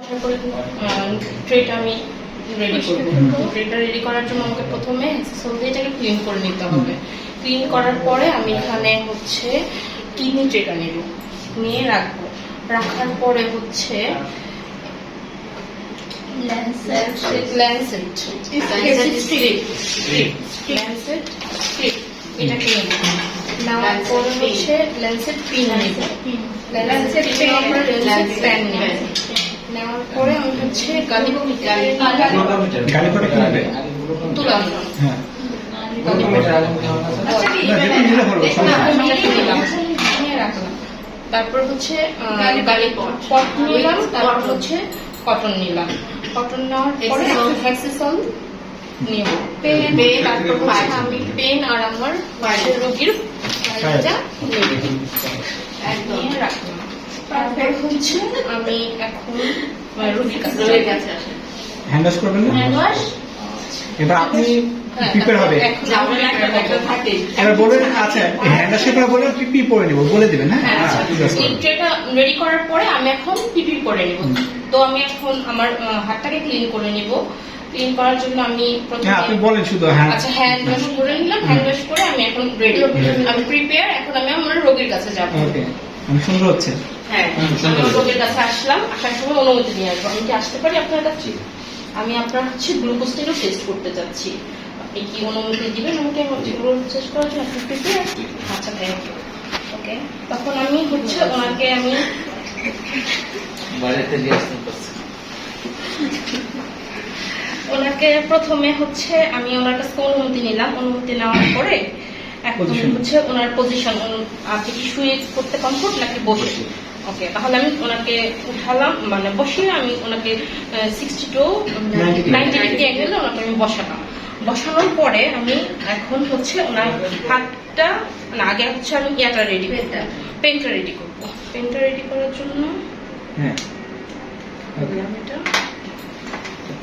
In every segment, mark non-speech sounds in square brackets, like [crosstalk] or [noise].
আশা করি ট্রেটা আমি রেডি করব। ট্রেটা রেডি করার জন্য আমাকে প্রথমে এটাকে ক্লিন করে নিতে হবে। ক্লিন করার পরে আমি এখানে হচ্ছে কিডনি ট্রেটা নেব। নিয়ে রাখব। রাখার পরে হচ্ছে এটাকে নেব নেওয়ার পরে হচ্ছে ল্যান্সেট পিন নেব। ল্যান্সেট পিন নেব। নেওয়ার পরে আমি হচ্ছে গালি গালি করে কিনবে তুলাম হ্যাঁ। না যেটা নিলে হলো সমস্যা নেই। নিয়ে রাখলাম। তারপর হচ্ছে গালি পট। নিলাম তারপর হচ্ছে কটন নিলাম। কটন নেওয়ার পরে হ্যাক্সিসল নিব। পেন তারপর হচ্ছে আমি পেন আর আমার রোগীর নিয়ে রাখলাম। হচ্ছে আমি এখন রোগীর কাছে যাই। হ্যান্ড ওয়াশ করবেন না? এবার আপনি হ্যাঁ, হবে। এবার বলবেন আচ্ছা হ্যান্ড ওয়াশ করার বলে পিপি পরে নিব বলে দিবেন হ্যাঁ? আচ্ছা ঠিক রেডি করার পরে আমি এখন পিপি করে নিব। তো আমি এখন আমার হাতটাকে ক্লিন করে নিব। ক্লিন করার জন্য আমি হ্যাঁ আপনি প্রথমে বলেন শুধু হ্যাঁ। আচ্ছা হ্যান্ড ওয়াশ করে নিলাম হ্যান্ড ওয়াশ করে আমি এখন রেডি আমি প্রিপেয়ার এখন আমি আমার রোগীর কাছে যাব। ওকে অনেক সুন্দর হচ্ছে। হ্যাঁ আমি কাছে আসলাম আসার সময় অনুমতি নিয়ে আসব। আমি কি আসতে পারি আপনার? কাছে আমি আপনার হচ্ছে গ্লুকোজটিরও টেস্ট করতে চাচ্ছি। আপনি কি অনুমতি দিবেন আমাকে? করার জন্য আপনি আচ্ছা থ্যাংক ইউ ওকে তখন আমি হচ্ছে ওনাকে আমি বাড়িতে নিয়ে আসতে পারছি। ওনাকে প্রথমে হচ্ছে আমি ওনার কাছে অনুমতি নিলাম। অনুমতি নেওয়ার পরে Position. হচ্ছে ওনার পজিশন আপনি কি শুয়ে করতে কমফোর্ট নাকি বসে? ওকে তাহলে আমি ওনাকে উঠালাম মানে বসিয়ে আমি ওনাকে সিক্সটি টু 90 নাইনটি ডিগ্রি অ্যাঙ্গেলে ওনাকে আমি বসালাম। বসানোর পরে আমি এখন হচ্ছে ওনার হাতটা না আগে হচ্ছে আমি ইয়াটা রেডি করব। পেনটা রেডি করব। পেনটা রেডি করার জন্য হ্যাঁ। আমি এটা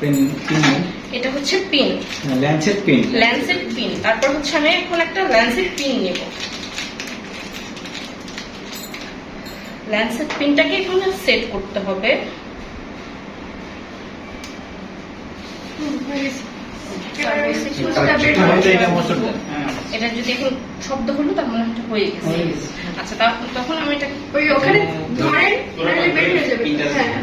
পেন পিন এটা হচ্ছে pin lancet pin lancet pin তারপর হচ্ছে আমি এখন একটা ল্যান্সেট পিন নেব। ল্যান্সেট পিনটাকে এখানে সেট করতে হবে। এটা যদি এখন শব্দ হলো তার মানে একটা হয়ে গেছে। আচ্ছা তা- তখন আমি এটা ওই ওখানে ধরেন নাহলে বের হয়ে যাবে। হ্যাঁ।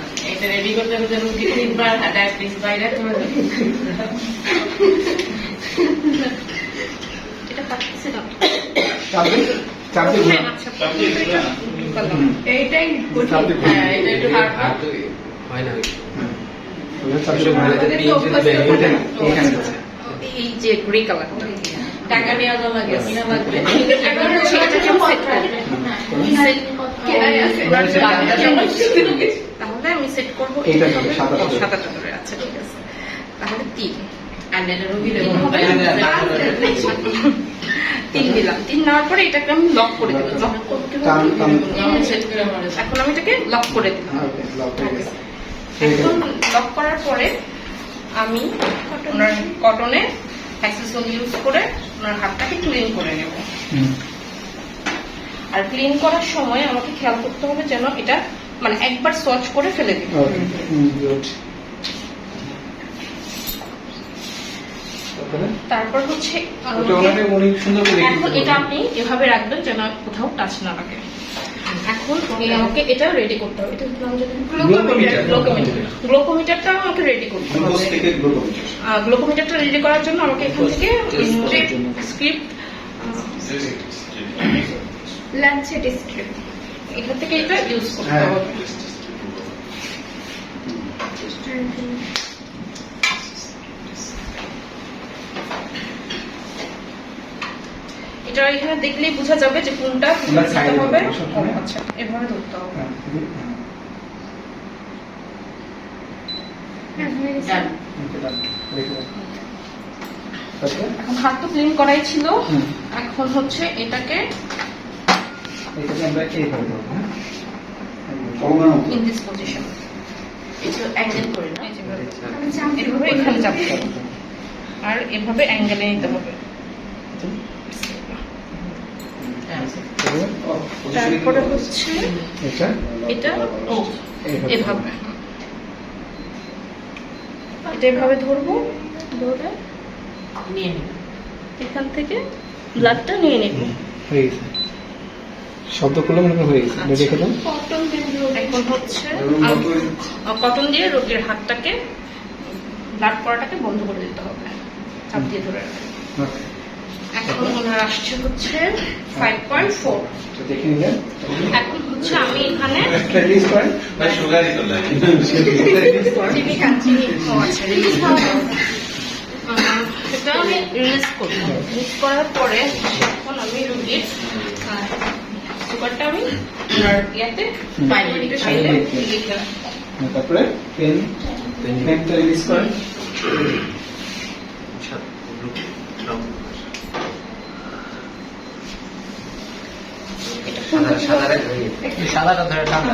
তো করতে এটা করতে করতে রুগী তিনবার diabetes বাইরে চলে যাবে। এটা পাচ্ছি না চাপ দিয়ে চাপ দিয়ে ঘোরান। আচ্ছা এইটাই হ্যাঁ, এটা একটু হয় না। এই যে গ্রে কালারটা টাকা নেওয়া লাগবে। এখন সেট করব? কেনাই আছে? তাহলে আমি সেট করব। সাদা কালারের আচ্ছা ঠিক আছে। তাহলে তিন। আর তিন হয় না? যে- তিন। দিলাম। তিন নেওয়ার পরে এটাকে আমি লক করে দিলাম লক করতে করে এখন আমি এটাকে লক করে দিলাম হ্যাঁ, এখন লক করার পরে আমি ওনার কটনে ইউজ করে ওনার হাতটাকে ক্লিন করে নেব। আর ক্লিন করার সময় আমাকে খেয়াল করতে হবে যেন এটা মানে একবার সোয়াচ করে ফেলে গুড তারপরে? হচ্ছে এটা আপনি এভাবে রাখবেন যেন কোথাও টাচ না লাগে। এখন আমাকে এটা রেডি করতে হবে। এটা গ্লোকোমিটারটা আমাকে রেডি করতে হবে। গ্লোকোমিটারটা রেডি করার জন্য আমাকে এখান থেকে। স্ক্রিপ্ট ল্যান্সেট স্ট্রিপ এখান থেকে এটা ইউজ করতে হ্যাঁ। হবে। এটা এখানে দেখলেই বোঝা যাবে যে কোনটা এ হবে। ও, আচ্ছা এভাবে ধরতে হবে। হ্যাঁ, হ্যাঁ, হ্যাঁ, হয়ে হাত তো ক্লিন করাই ছিল। এখন হচ্ছে এটাকে এটাকে আমরা এইভাবে ধরবো হ্যাঁ? ইন দিস পজিশন একটু অ্যাঙ্গেল করে না। এভাবে এখানে চাপতে আর এভাবে অ্যাঙ্গেলে নিতে হবে হ্যাঁ তারপরে হচ্ছে এটা? এটা ও এভাবে। এটা এভাবে ধরবো ধরে নিয়ে নিন এখান থেকে ব্লাডটা নিয়ে নিব। হয়ে গেছে। শব্দ করলে মনে হয়ে গেছে। রেখে দাও। কটন এখন হচ্ছে কটন দিয়ে রোগীর হাতটাকে ব্লাড পড়াটাকে বন্ধ করে দিতে হবে। চাপ দিয়ে ধরে রাখতে। Okay. ওনার আসছে হচ্ছে ফাইভ পয়েন্ট ফোর তো দেখে নিলেন? এখন হচ্ছে আমি ও আচ্ছা সেটা আমি রিলিজ করব। রিলিজ করার পরে এখন আমি রুগীর সুগারটা আমি ওনার ইয়াতে ফাইলে লিখে তারপরে পেন পেনটা রিলিজ করেন। সাদাটা ধরে একটু আপনি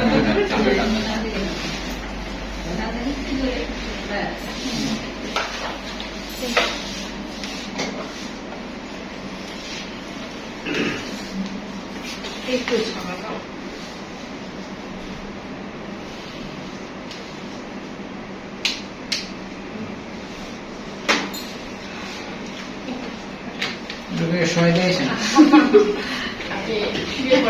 [laughs] 你去美